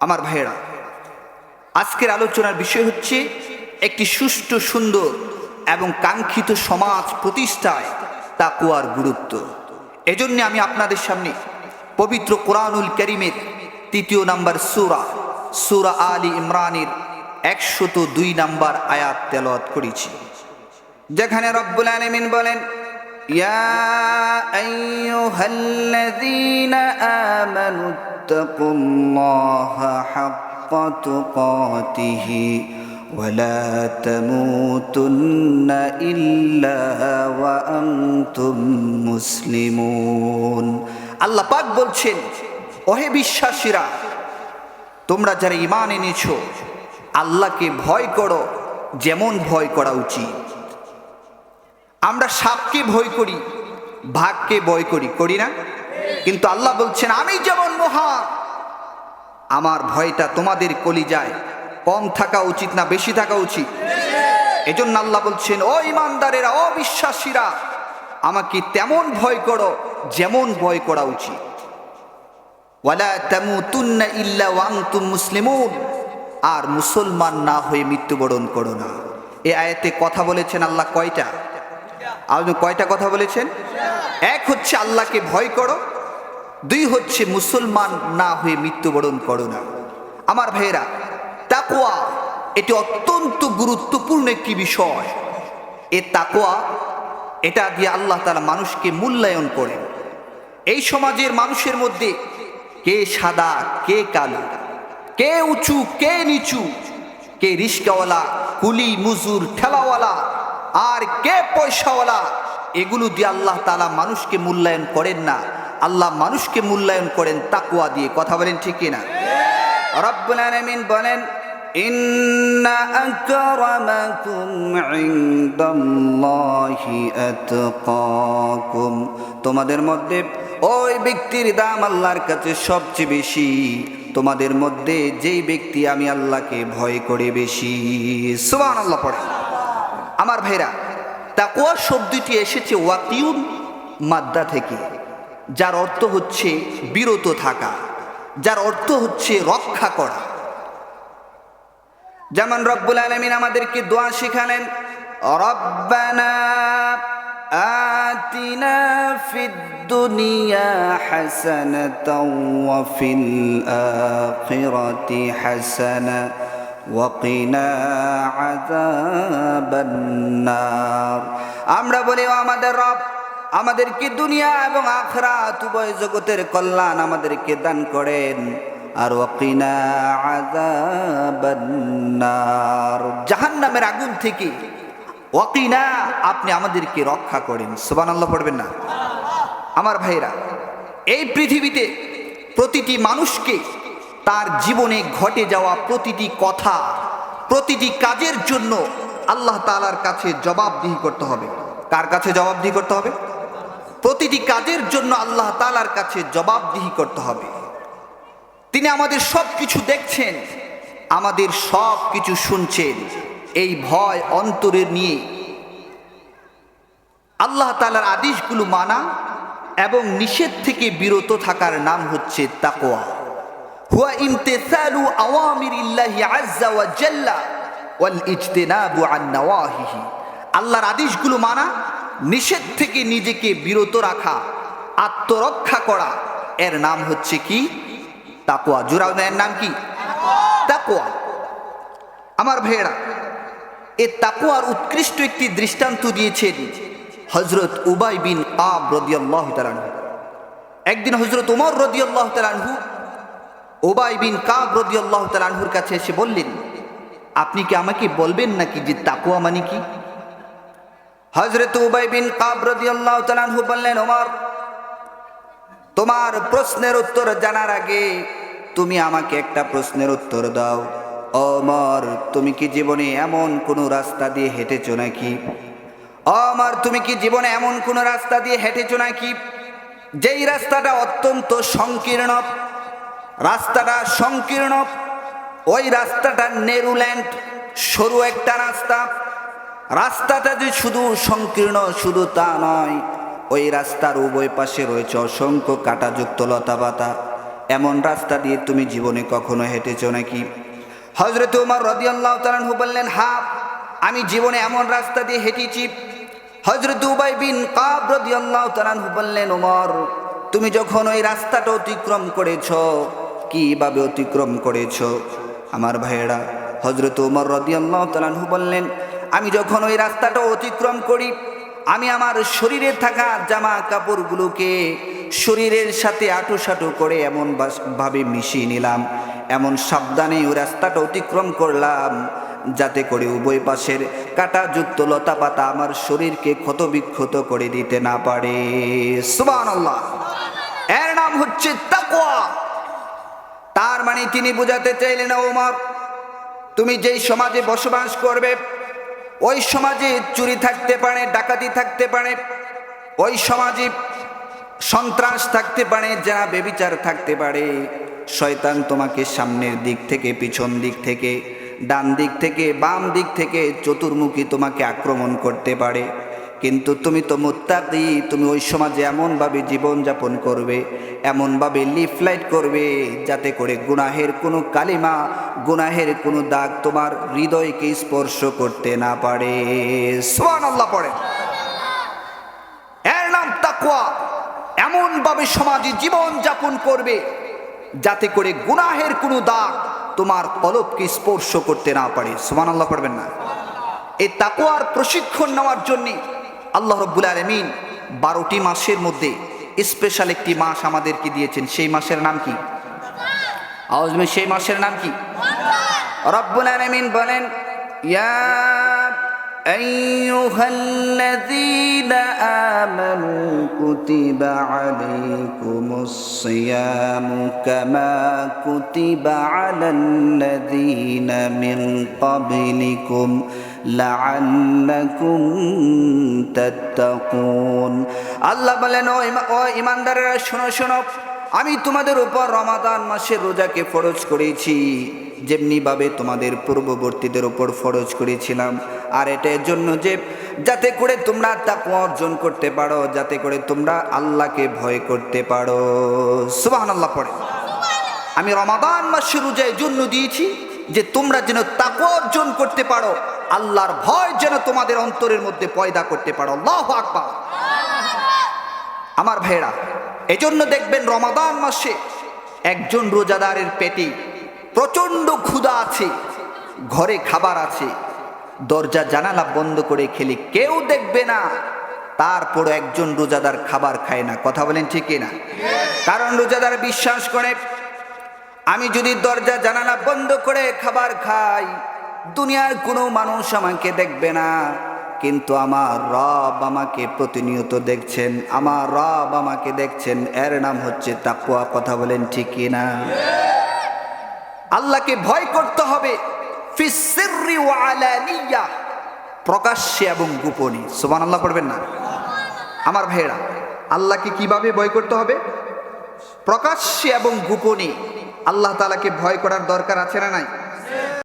আমার ভাইয়েরা, আজকের আলোচনার বিষয় হচ্ছে একটি সুষ্ঠু, সুন্দর এবং কাঙ্ক্ষিত সমাজ প্রতিষ্ঠায় তা কুয়ার গুরুত্ব। এজন্য আমি আপনাদের সামনে পবিত্র কোরআনুল করিমের তৃতীয় নাম্বার সুরা সুরা আলী ইমরানের একশত দুই নাম্বার আয়াত তেলত করেছি। যেখানে রব্বুল আলমিন বলেন, ইয়া آمنوا اتقوا الله حق تقاته ولا تموتن إلا وأنتم মুসলিমুন আল্লাহ পাক বলছেন ওহে বিশ্বাসীরা তোমরা যারা ইমান এনেছো আল্লাহকে ভয় করো যেমন ভয় করা উচিত আমরা সাপকে ভয় করি ভাগকে ভয় করি করি না কিন্তু আল্লাহ বলছেন, আমি যেমন মহা আমার ভয়টা তোমাদের কলি যায় কম থাকা উচিত না, বেশি থাকা উচিত। এজন্য আল্লাহ বলছেন, ও ইমানদারেরা অবিশ্বাসীরা আমাকে তেমন ভয় করো যেমন ভয় করা উচিত। আর মুসলমান না হয়ে মৃত্যুবরণ করো না। এ আয়াতে কথা বলেছেন আল্লাহ কয়টা? আপনি কয়টা কথা বলেছেন? এক হচ্ছে আল্লাহকে ভয় করো দুই হচ্ছে মুসলমান না হয়ে মৃত্যুবরণ করো না। আমার ভাইয়েরা তাকোয়া এটি অত্যন্ত গুরুত্বপূর্ণ একটি বিষয়। এ তাকোয়া এটা দিয়ে আল্লাহ তালা মানুষকে মূল্যায়ন করেন। এই সমাজের মানুষের মধ্যে কে সাদা, কে কালো, কে উঁচু, কে নিচু, কে রিস্কাওয়ালা, কুলি মুজুর ঠেলাওয়ালা, আর কে পয়সাওয়ালা, এগুলো দিয়ে আল্লাহ তালা মানুষকে মূল্যায়ন করেন না। আল্লাহ মানুষকে মূল্যায়ন করেন তাকুয়া দিয়ে। কথা বলেন ঠিক কিনা? আলামিন বলেন তোমাদের মধ্যে ওই ব্যক্তির দাম আল্লাহর কাছে সবচেয়ে বেশি। তোমাদের মধ্যে যেই ব্যক্তি আমি আল্লাহকে ভয় করে বেশি। সুবহানাল্লাহ, পড়ে। আমার ভাইরা তাকুয়া শব্দটি এসেছে ওয়াকিউন মাদ্দা থেকে। যার অর্থ হচ্ছে বিরত থাকা যার অর্থ হচ্ছে রক্ষা করা যেমন রব্বুল আলমিন আমাদেরকে দোয়া শিখালেন রব্বানা آتنا في الدنيا حسنة وفي الآخرة حسنة وقنا عذاب النار আমরা বলি ও আমাদের রব আমাদেরকে দুনিয়া এবং আখরাত, উভয় জগতের কল্যাণ আমাদেরকে দান করেন। আর ওয়াকিনা আযাবান্নার। জাহান্নামের আগুন থেকে ওয়াকিনা, আপনি আমাদেরকে রক্ষা করেন। সুবহানাল্লাহ পড়বেন না? আমার ভাইরা এই পৃথিবীতে প্রতিটি মানুষকে তার জীবনে ঘটে যাওয়া প্রতিটি কথা, প্রতিটি কাজের জন্য আল্লাহ তালার কাছে জবাবদিহি করতে হবে। কার কাছে জবাবদিহি করতে হবে? প্রতিটি কাজের জন্য আল্লাহ তালার কাছে জবাবদিহি করতে হবে। তিনি আমাদের সব কিছু দেখছেন, আমাদের সব কিছু শুনছেন, এই ভয় অন্তরের নিয়ে। আল্লাহ তালার আদেশগুলো মানা এবং নিষেধ থেকে বিরত থাকার নাম হচ্ছে তাকোয়া হুয়া ইমতেসালু আল্লাহর আদেশগুলো মানা নিষেধ থেকে নিজেকে বিরত রাখা, আত্মরক্ষা করা। এর নাম হচ্ছে কি? তাকোয়া এর নাম কি? তাকোয়া আমার ভেড়া এ তাকোয়ার উৎকৃষ্ট একটি দৃষ্টান্ত দিয়েছেন হজরত উবাই বিন আব রদিয়াল্লাহ তালানহু একদিন হজরত উমর রদিয়াল্লাহ তালানহু ওবাই বিন কাব রদিয়াল্লাহ তালানহুর কাছে এসে বললেন, আপনি কি আমাকে বলবেন নাকি যে তাকুয়া মানে কি? হজরত উবাই বিন কাব রদিয়াল্লাহ তালানহু বললেন, ওমর, তোমার প্রশ্নের উত্তর জানার আগে তুমি আমাকে একটা প্রশ্নের উত্তর দাও। অমর তুমি কি জীবনে এমন কোনো রাস্তা দিয়ে হেঁটেছো নাকি? অমর তুমি কি জীবনে এমন কোনো রাস্তা দিয়ে হেঁটেছো নাকি? যেই রাস্তাটা অত্যন্ত সংকীর্ণ, রাস্তাটা সংকীর্ণ, ওই রাস্তাটা নেরুল্যান্ড সরু একটা রাস্তা। রাস্তাটা যে শুধু সংকীর্ণ, শুধু তা নয়, ওই রাস্তার উভয় পাশে রয়েছে অসংখ্য কাঁটাযুক্ত লতাপাতা এমন রাস্তা দিয়ে তুমি জীবনে কখনো হেঁটেছ নাকি? হজরত উমর রদিয়াল্লাহ তালানহু বললেন, হা, আমি জীবনে এমন রাস্তা দিয়ে হেঁটেছি। হজরত উবাই বিন কাব রদিয়াল্লাহ তালানহু বললেন, উমর, তুমি যখন ওই রাস্তাটা অতিক্রম করেছ কীভাবে অতিক্রম করেছ? আমার ভাইয়েরা হজরত উমর রদিয়াল্লাহ তালানহু বললেন আমি যখন ওই রাস্তাটা অতিক্রম করি, আমি আমার শরীরে থাকা জামা কাপড়গুলোকে শরীরের সাথে আটুসাটু করে এমন ভাবে মিশিয়ে নিলাম। এমন সাবধানে ওই রাস্তাটা অতিক্রম করলাম, যাতে করে উভয় পাশের কাঁটাযুক্ত লতা পাতা আমার শরীরকে ক্ষতবিক্ষত করে দিতে না পারে। এর নাম হচ্ছে তাকওয়া। তার মানে তিনি বোঝাতে চাইলেন, ওমর, তুমি যেই সমাজে বসবাস করবে ওই সমাজে চুরি থাকতে পারে, ডাকাতি থাকতে পারে, ওই সমাজে সন্ত্রাস থাকতে পারে, যারা বেবিচার থাকতে পারে। শয়তান তোমাকে সামনের দিক থেকে, পিছন দিক থেকে, ডান দিক থেকে, বাম দিক থেকে চতুর্মুখী তোমাকে আক্রমণ করতে পারে। কিন্তু তুমি তো মুত্তাকি, তুমি ওই সমাজে এমনভাবে জীবনযাপন করবে, এমনভাবে লিফলাইট করবে, যাতে করে গুনাহের কোনো কালিমা, গুনাহের কোনো দাগ তোমার হৃদয়কে স্পর্শ করতে না পারে। সোয়ান আল্লাহ পড়ে এর নাম তাকুয়া এমনভাবে সমাজে জীবনযাপন করবে, যাতে করে গুনাহের কোনো দাগ তোমার কলবকে স্পর্শ করতে না পারে। সোমান আল্লাহ পড়বেন না। এই তাকুয়ার প্রশিক্ষণ নেওয়ার জন্যে আল্লাহ রব্বুল আলমিন বারোটি মাসের মধ্যে স্পেশাল একটি মাস আমাদেরকে দিয়েছেন সেই মাসের নাম কি আওয়াজ মে সেই মাসের নাম কি রব্বুল আলমিন বলেন ইয়া أيها الذين آمنوا كتب عليكم الصيام كما كتب على الذين من قبلكم লাআল্লাকুম তাত্তাকুন। আল্লাহ বলেন, ও ইমানদারেরা, শোনো শোনো, আমি তোমাদের উপর রমাদান মাসের রোজাকে ফরজ করেছি। যেমনিভাবে তোমাদের পূর্ববর্তীদের উপর ফরজ করেছিলাম। আর এটা এর জন্য যে, যাতে করে তোমরা তা অর্জন করতে পারো, যাতে করে তোমরা আল্লাহকে ভয় করতে পারো। সুবাহান আল্লাহ পড়ে। আমি রমাদান মাসের রোজা জন্য দিয়েছি যে তোমরা যেন তাকে অর্জন করতে পারো। আল্লাহর ভয় যেন তোমাদের অন্তরের মধ্যে পয়দা করতে পারো। আল্লাহ আকবার। আমার ভাইয়েরা, এজন্য দেখবেন রমাদান মাসে একজন রোজাদারের পেটে প্রচণ্ড ক্ষুধা আছে, ঘরে খাবার আছে, দরজা, জানালা বন্ধ করে খেলে কেউ দেখবে না, তারপর একজন রোজাদার খাবার খায় না। কথা বলেন ঠিকই না? কারণ রোজাদার বিশ্বাস করে, আমি যদি দরজা, জানালা বন্ধ করে খাবার খাই দুনিয়ার কোনো মানুষ আমাকে দেখবে না, কিন্তু আমার রব আমাকে প্রতিনিয়ত দেখছেন। আমার রব আমাকে দেখছেন। এর নাম হচ্ছে তাকুয়া কথা বলেন ঠিকই না? আল্লাহকে ভয় করতে হবে। প্রকাশ্যে এবং গোপনে। সুবহান আল্লাহ করবেন না? আমার ভাইয়েরা, আল্লাহকে কীভাবে ভয় করতে হবে? প্রকাশ্যে এবং গোপনে। আল্লাহ তালাকে ভয় করার দরকার আছে না নাই?